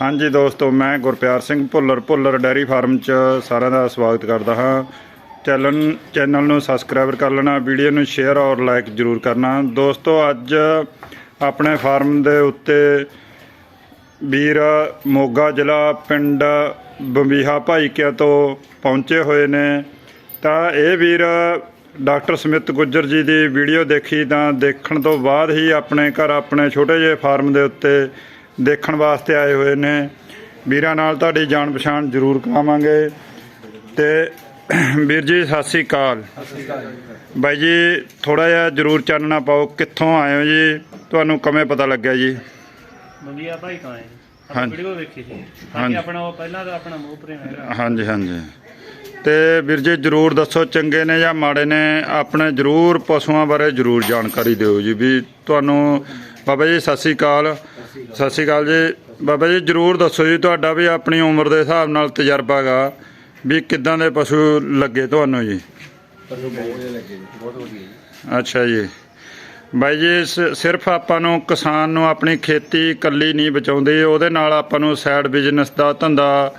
ਹਾਂਜੀ ਦੋਸਤੋ, ਮੈਂ ਗੁਰਪਿਆਰ ਸਿੰਘ ਭੁੱਲਰ ਭੁੱਲਰ ਡੈਰੀ ਫਾਰਮ 'ਚ ਸਾਰਿਆਂ ਦਾ ਸਵਾਗਤ ਕਰਦਾ ਹਾਂ। ਚੈਨਲ ਚੈਨਲ ਨੂੰ ਸਬਸਕ੍ਰਾਈਬ ਕਰ ਲੈਣਾ, ਵੀਡੀਓ ਨੂੰ ਸ਼ੇਅਰ ਔਰ ਲਾਈਕ ਜਰੂਰ ਕਰਨਾ। ਦੋਸਤੋ, ਅੱਜ ਆਪਣੇ ਫਾਰਮ ਦੇ ਉੱਤੇ ਵੀਰ ਮੋਗਾ ਜ਼ਿਲ੍ਹਾ ਪਿੰਡ ਬੰਬੀਹਾ ਭਾਈਕਿਆ ਤੋਂ ਪਹੁੰਚੇ ਹੋਏ ਨੇ। ਤਾਂ ਇਹ ਵੀਰ ਡਾਕਟਰ ਸਮਿਤ ਗੁੱਜਰ ਜੀ ਦੀ ਵੀਡੀਓ ਦੇਖੀ ਤਾਂ ਦੇਖਣ ਤੋਂ ਬਾਅਦ ਹੀ ਆਪਣੇ ਘਰ, ਆਪਣੇ ਛੋਟੇ ਜਿਹੇ ਫਾਰਮ ਦੇ ਉੱਤੇ ਦੇਖਣ ਵਾਸਤੇ ਆਏ ਹੋਏ ਨੇ। ਵੀਰਾਂ ਨਾਲ ਤੁਹਾਡੀ ਜਾਣ ਪਛਾਣ ਜ਼ਰੂਰ ਕਰਾਵਾਂਗੇ। ਤੇ ਵੀਰ ਜੀ ਸਤਿ ਸ੍ਰੀ ਅਕਾਲ। ਬਾਈ ਜੀ ਥੋੜਾ ਜਿਹਾ ਜ਼ਰੂਰ ਚਾਨਣਾ ਪਾਓ ਕਿੱਥੋਂ ਆਏ ਹੋ ਜੀ? ਤੁਹਾਨੂੰ ਕਵੇਂ ਪਤਾ ਲੱਗਿਆ ਜੀ? ਬੰਦੀਆ ਭਾਈ ਤੋਂ ਆਏ। ਹਾਂਜੀ। ਵੀਡੀਓ ਵੇਖੀ ਸੀ। ਹਾਂਜੀ। ਆਪਣਾ ਉਹ ਪਹਿਲਾਂ ਤਾਂ ਆਪਣਾ ਮੂੰਹ ਪ੍ਰੇਮ ਹੈਗਾ ਹਾਂਜੀ ਹਾਂਜੀ। ਤੇ ਵੀਰ ਜੀ ਜਰੂਰ ਦੱਸੋ ਚੰਗੇ ਨੇ ਜਾਂ ਮਾੜੇ ਨੇ? ਆਪਣੇ ਜਰੂਰ ਪਸ਼ੂਆਂ ਬਾਰੇ ਜਰੂਰ ਜਾਣਕਾਰੀ ਦਿਓ ਜੀ। ਵੀ ਤੁਹਾਨੂੰ ਬਾਬਾ ਜੀ ਸਤਿ ਸ੍ਰੀ ਅਕਾਲ। ਸਤਿ ਸ੍ਰੀ ਅਕਾਲ ਜੀ। ਬਾਬਾ ਜੀ ਜਰੂਰ ਦੱਸੋ ਜੀ ਤੁਹਾਡਾ ਵੀ ਆਪਣੀ ਉਮਰ ਦੇ ਹਿਸਾਬ ਨਾਲ ਤਜਰਬਾ ਗਾ ਵੀ ਕਿੱਦਾਂ ਦੇ ਪਸ਼ੂ ਲੱਗੇ ਤੁਹਾਨੂੰ ਜੀ? ਪਸ਼ੂ ਬਹੁਤ ਵਧੀਆ ਲੱਗੇ ਜੀ ਬਹੁਤ ਵਧੀਆ ਜੀ। ਅੱਛਾ ਜੀ। ਬਾਈ ਜੀ ਸਿਰਫ ਆਪਾਂ ਨੂੰ ਕਿਸਾਨ ਨੂੰ ਆਪਣੀ ਖੇਤੀ ਇਕੱਲੀ ਨਹੀਂ ਬਚਾਉਂਦੀ ਉਹਦੇ ਨਾਲ ਆਪਾਂ ਨੂੰ ਸਾਈਡ ਬਿਜ਼ਨਸ ਦਾ ਧੰਦਾ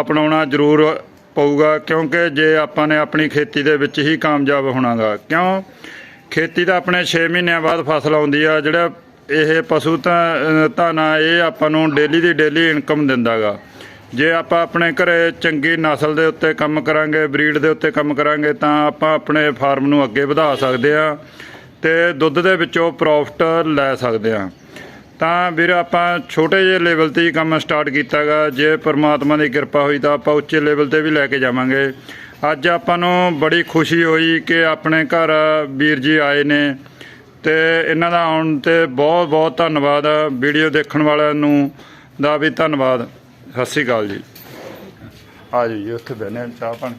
ਅਪਣਾਉਣਾ ਜ਼ਰੂਰ ਪਊਗਾ ਕਿਉਂਕਿ ਜੇ ਆਪਾਂ ਨੇ ਆਪਣੀ ਖੇਤੀ ਦੇ ਵਿੱਚ ਹੀ ਕਾਮਯਾਬ ਹੋਣਾਗਾ ਕਿਉਂ? ਖੇਤੀ ਤਾਂ ਆਪਣੇ 6 ਮਹੀਨਿਆਂ ਬਾਅਦ ਫਸਲ ਆਉਂਦੀ ਆ ਜਿਹੜਾ ਇਹ ਪਸ਼ੂ ਤਾਂ ਅ, ਧਾਨਾ ਇਹ ਆਪਾਂ ਨੂੰ ਡੇਲੀ ਦੀ ਡੇਲੀ ਇਨਕਮ ਦਿੰਦਾਗਾ। ਜੇ ਆਪਾਂ ਆਪਣੇ ਘਰੇ ਚੰਗੀ ਨਸਲ ਦੇ ਉੱਤੇ ਕੰਮ ਕਰਾਂਗੇ ਬਰੀਡ ਦੇ ਉੱਤੇ ਕੰਮ ਕਰਾਂਗੇ ਤਾਂ ਆਪਾਂ ਆਪਣੇ ਫਾਰਮ ਨੂੰ ਅੱਗੇ ਵਧਾ ਸਕਦੇ ਆ ਤੇ ਦੁੱਧ ਦੇ ਵਿੱਚੋਂ ਪ੍ਰੋਫਿਟ ਲੈ ਸਕਦੇ ਆ ਤਾਂ ਵੀਰ ਆਪਾਂ ਛੋਟੇ ਜਿਹੇ ਲੈਵਲ ਤੇ ਹੀ ਕੰਮ ਸਟਾਰਟ ਕੀਤਾਗਾ। ਜੇ ਪਰਮਾਤਮਾ ਦੀ ਕਿਰਪਾ ਹੋਈ ਤਾਂ ਆਪਾਂ ਉੱਚੇ ਲੈਵਲ ਤੇ ਵੀ ਲੈ ਕੇ ਜਾਵਾਂਗੇ। ਅੱਜ ਆਪਾਂ ਨੂੰ ਬੜੀ ਖੁਸ਼ੀ ਹੋਈ ਕਿ ਆਪਣੇ ਘਰ ਵੀਰ ਜੀ ਆਏ ਨੇ। ਤੇ ਇਹਨਾਂ ਦਾ ਆਉਣ ਤੇ ਬਹੁਤ ਬਹੁਤ ਧੰਨਵਾਦ। ਵੀਡੀਓ ਦੇਖਣ ਵਾਲਿਆਂ ਨੂੰ ਦਾ ਵੀ ਧੰਨਵਾਦ। ਸਤਿ ਸ੍ਰੀ ਅਕਾਲ ਜੀ। ਆ ਜੀ, ਉੱਥੇ ਬਹਿਨੇ ਚਾਹ ਪਾਣੀ।